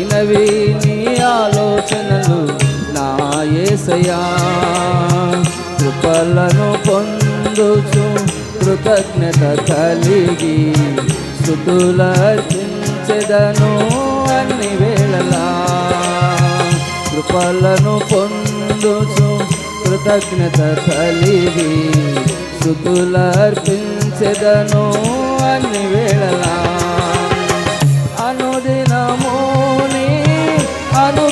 స్థిరమైనవి నీ ఆలోచనలు నా ఏసయా కృపలను పొందుచు కృతజ్ఞత కలిగి స్థుతులర్పించెదను అన్ని వేళలా. కృపలను పొందుచు కృతజ్ఞత కలిగి స్థుతులర్పించెదను అన్ని వేళలా.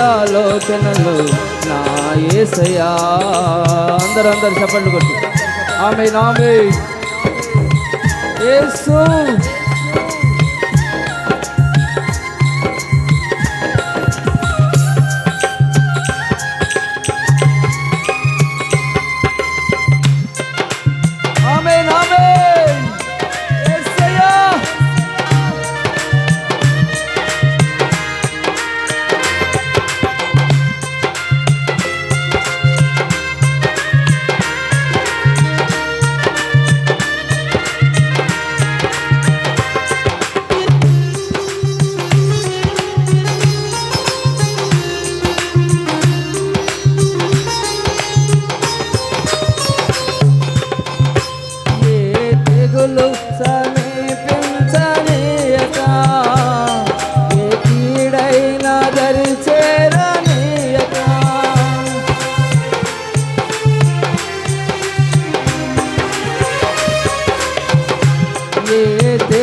ఆలోచనలు నా ఏసయా అందరూ అందరు చెప్పండి కొట్టి. ఆమె నామే ఏసు.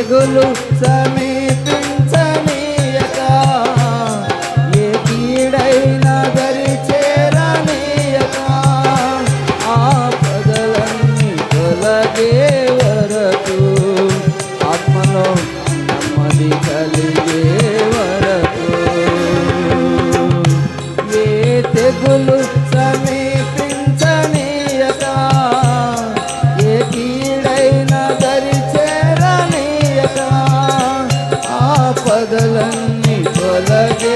গুলো সামিত పదలన్నీ తొలగే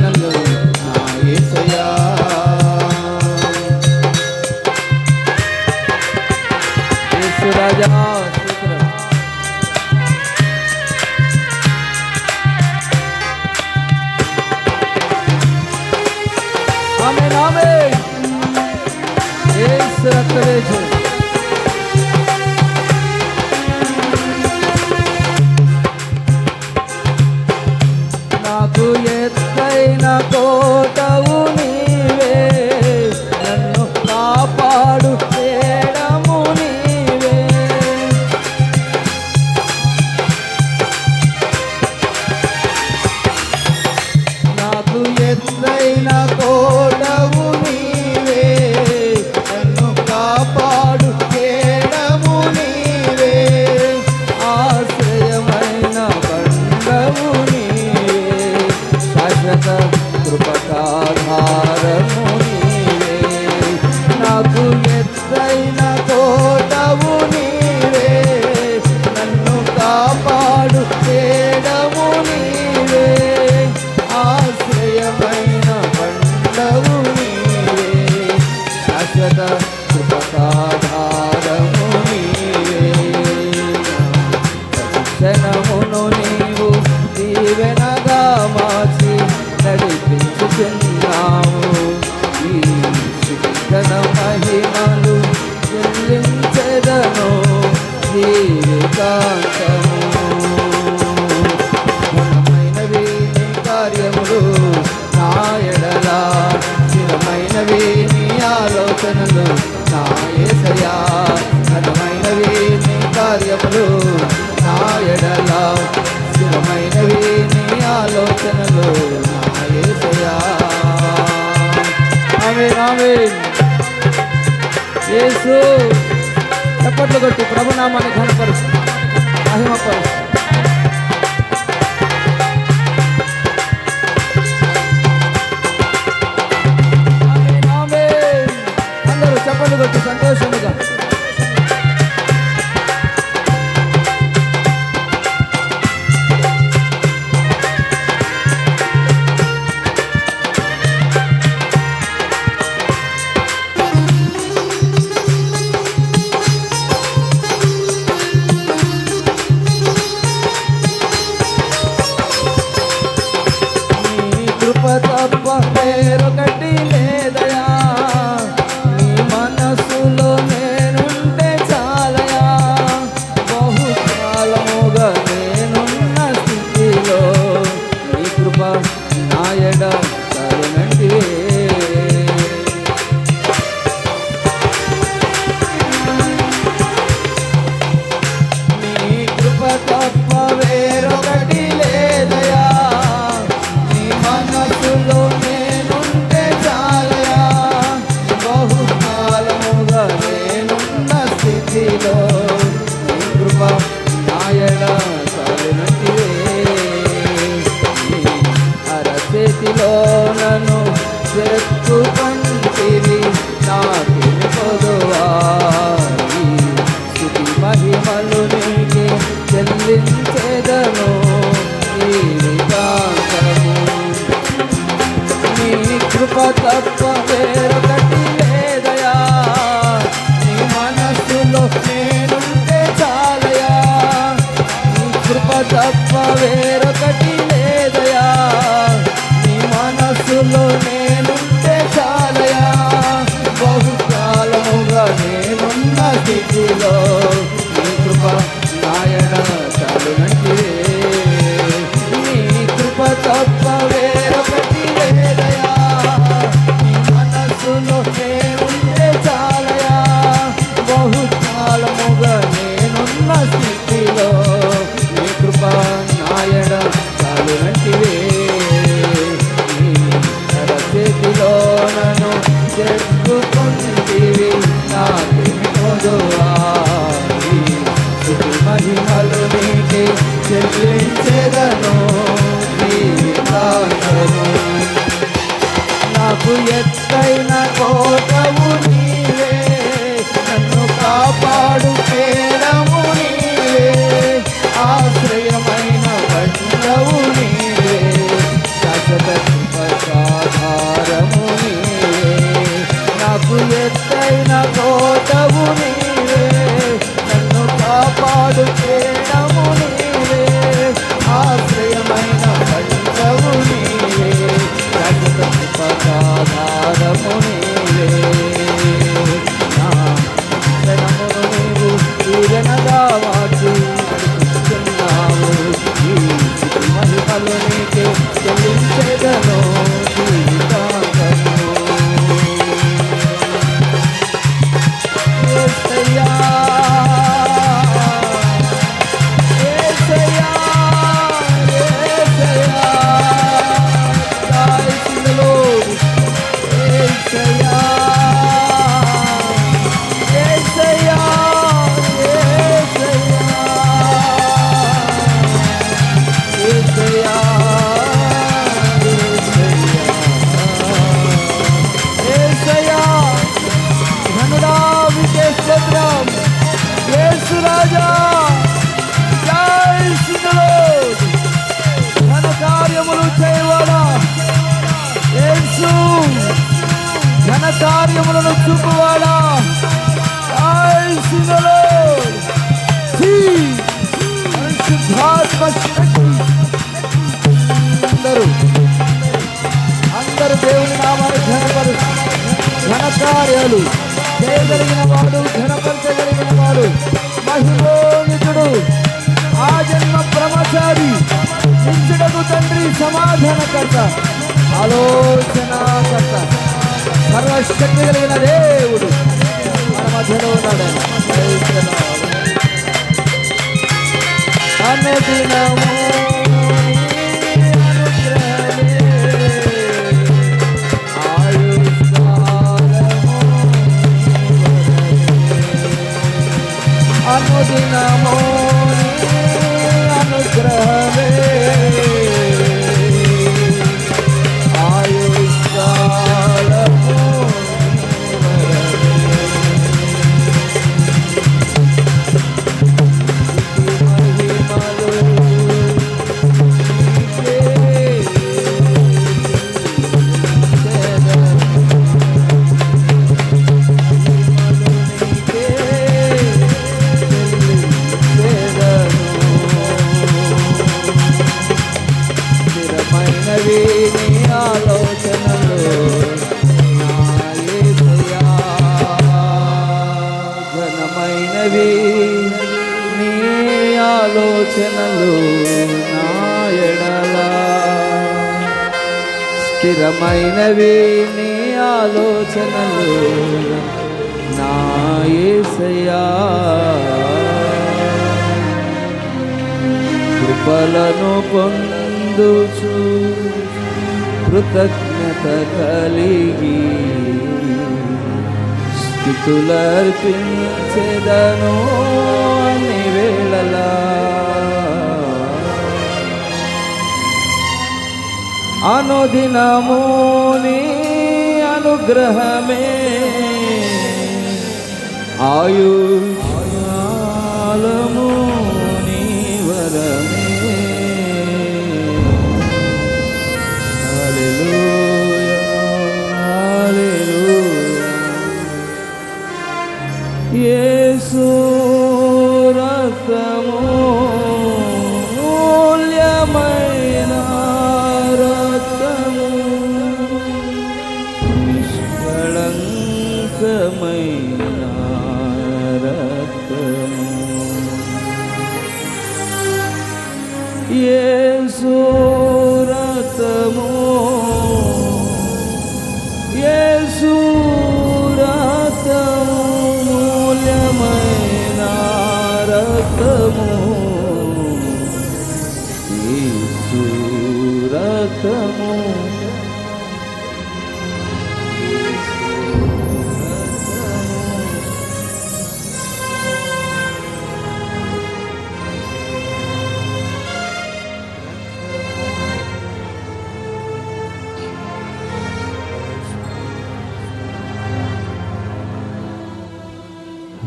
ఆమేన్ ఆమేన్ యేసు రక్తదేశు నాకు da కార్యములు నా ఏసయా ఘనమైనవి నా ఎడల స్థిరమైనవి నీ ఆలోచనలు నా ఏసయా ఆమె ఆమె యేసు చప్పట్లు కొట్టి ప్రభునామాన్ని ఘనపరుస్తు మహిమపరుస్తు. Vamos a ver qué cielo. ప్రేమ తప్ప వేరొకటి లేదయా? నీ మనస్సులో నేనుంటే చాలయా? బహుకాలముగా నేనున్న స్థితిలో నీ కృప నాయన కార్యాలు. చేయగలిగిన వాడు ఘనపరచగలిగిన వాడు మహిమోనితుడు ఆ జన్మ బ్రహ్మచారి నిత్యుడకు తండ్రి సమాధానకర్త ఆలోచనకర్త సర్వశక్తి కలిగిన దేవుడు. మన మధ్యలో ఉన్నాడు అనుదినము వరమే. స్థిరమైనవి నీ ఆలోచనలు నా యేసయ్యా కృపలను పొందుచు కృతజ్ఞత కలిగి స్థితులర్పించెదను నీ అనుదినము నీ అనుగ్రహమే. ఆయుష్కాలము యేసు రతమో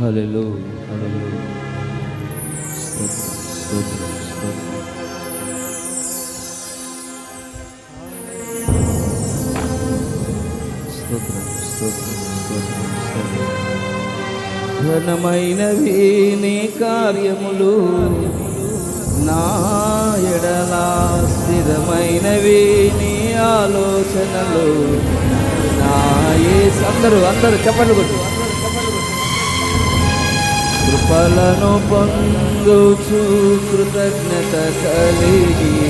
హల్లెలూయా హల్లెలూయా స్తోత్రం స్తోత్రం స్తోత్రం స్తోత్రం స్తోత్రం స్తోత్రం ఘనమైనవి నీ కార్యములు నా ఎడలా స్థిరమైనవి నీ ఆలోచనలు. నా అందరూ అందరూ చెప్పండి కొట్టు ఫలను పొందుచు కృతజ్ఞత కలిగి.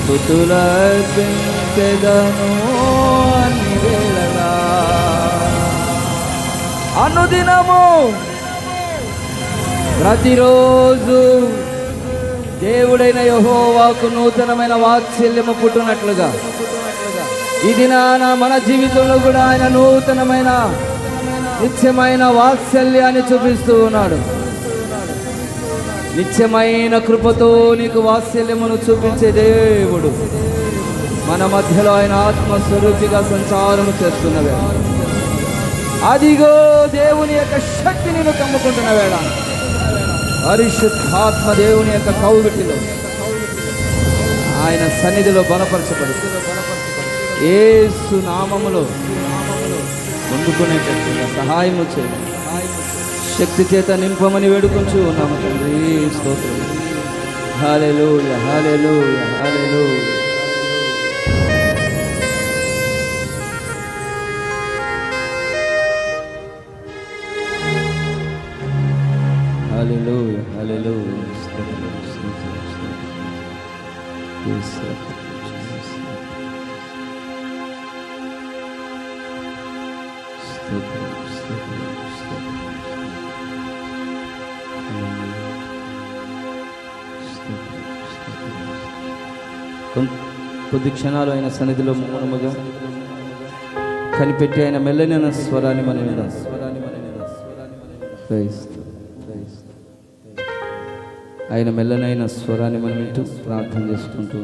స్థుతులర్పించెదను అన్ని వేళలా. అనుదినము ప్రతిరోజు దేవుడైన యహోవాకు నూతనమైన వాత్సల్యము పుట్టినట్లుగా. ఇది నా మన జీవితంలో కూడా ఆయన నూతనమైన నిత్యమైన వాత్సల్యాన్ని చూపిస్తూ ఉన్నాడు. నిత్యమైన కృపతో నీకు వాత్సల్యమును చూపించే దేవుడు. మన మధ్యలో ఆయన ఆత్మస్వరూపిగా సంచారము చేస్తున్న వేళ అదిగో దేవుని యొక్క శక్తి నేను కమ్ముకుంటున్న వేళ. పరిశుద్ధాత్మ దేవుని యొక్క కౌగిటిలో ఆయన సన్నిధిలో బలపరచబడి. ఏసు నామములో పొందుకునేటట్టుగా సహాయము చేయండి శక్తి చేత నింపమని వేడుకొంచు ఉన్నాము తండ్రి. స్తోత్రం. Hallelujah hallelujah hallelujah. కొద్ది క్షణాలు ఆయన సన్నిధిలో మౌనముగా కనిపెట్టి ఆయన మెల్లనైన స్వరాన్ని మన విందాం ఆయన మెల్లనైన స్వరాన్ని మనం వింటూ ప్రార్థన చేసుకుంటూ